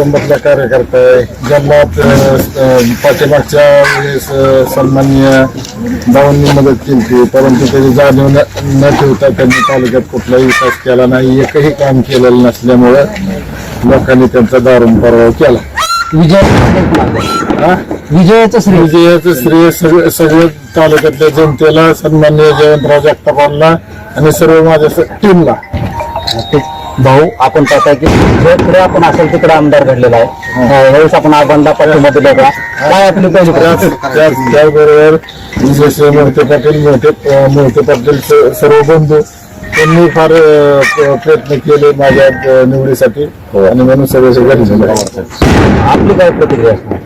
कुटुंबातला कार्यकर्ता आहे ज्यांना पाठीमागच्या वेळेस अ, सन्माननीय भावांनी मदत केली होती परंतु त्याची जाणीव न ठेवता त्यांनी तालुक्यात कुठलाही विकास केला नाही एकही काम केलेलं नसल्यामुळं लोकांनी त्यांचा दारुण पराभव केला. विजय? विजयाचं श्रेय. विजयाचं श्रेय सगळं सगळं तालुक्यातल्या जनतेला सन्मान्य जयवंतराव जगतापांना आणि सर्व माझ्या टीमला भाऊ आपण पाहताय की जिकडे आपण असेल तिकडे आमदार घडलेला आहे. यावेळेस आपण आबांना पाठिंबा दिला होता काय आपली पहिली त्याचबरोबर विशेष मोहिते पाटील मोहिते मोहिते पाटील स- सर्व बंधू त्यांनी फार प्रयत्न केले माझ्या निवडीसाठी. आणि म्हणून सगळे सगळे झाले आपली काय प्रतिक्रिया असणार?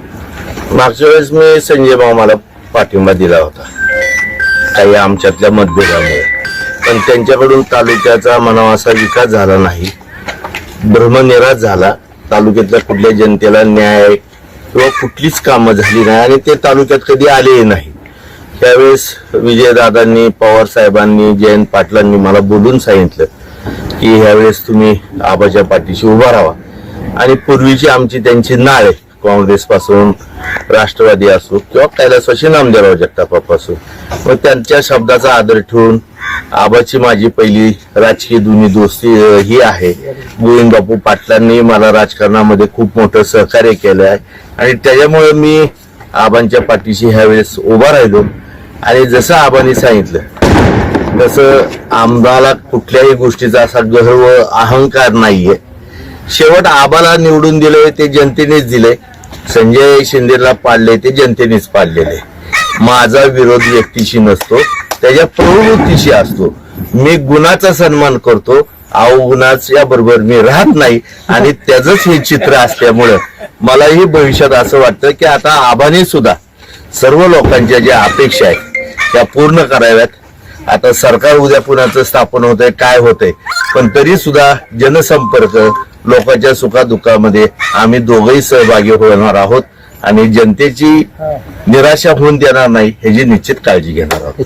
मागच्या वेळेस मी संजय मामाला पाठिंबा दिला होता. काही आमच्यातल्या मतभेदामुळे. पण त्यांच्याकडून तालुक्याचा म्हणावा असा विकास झाला नाही. भ्रमनिराश झाला. तालुक्यातल्या कुठल्या जनतेला न्याय किंवा कुठलीच कामं झाली नाही आणि ते तालुक्यात कधी आलेही नाही. त्यावेळेस विजयदादांनी पवार साहेबांनी जयंत पाटलांनी मला बोलून सांगितलं की ह्यावेळेस तुम्ही आबाच्या पाठीशी उभा राहा. आणि पूर्वीची आमची त्यांची नाळ आहे काँग्रेसपासून राष्ट्रवादी असो किंवा कैलासवाशी नामदेवराव जगतापापासून मग त्यांच्या शब्दाचा आदर ठेवून आबाची माझी पहिली राजकीय दोन्ही दोस्ती ही आहे. गोविंद बापू पाटलांनी मला राजकारणामध्ये खूप मोठं सहकार्य केलं आहे. आणि त्याच्यामुळे मी आबांच्या पाठीशी ह्यावेळेस उभा राहिलो. आणि जसं आबांनी सांगितलं तसं आम्हाला कुठल्याही गोष्टीचा असा गर्व अहंकार नाहीये. शेवट आबाला निवडून दिलंय ते जनतेनेच दिले. संजय शिंदेला पाडले ते जनतेनेच पाडलेले. माझा विरोध व्यक्तीशी नसतो. त्याच्या प्रवृत्तीशी असतो. मी गुणाचा सन्मान करतो अवगुणाच्या बरोबर मी राहत नाही. आणि त्याच हे चित्र असल्यामुळं मलाही भविष्यात असं वाटतं की आता आबाने सुद्धा सर्व लोकांच्या ज्या अपेक्षा आहेत त्या पूर्ण कराव्यात. आता सरकार उद्या पुण्याचं स्थापन होतंय काय होतंय पण तरी सुद्धा जनसंपर्क लोकांच्या सुखादुःखामध्ये आम्ही दोघंही सहभागी होणार आहोत आणि जनतेची निराशा होऊन देणार नाही ह्याची निश्चित काळजी घेणार आहोत.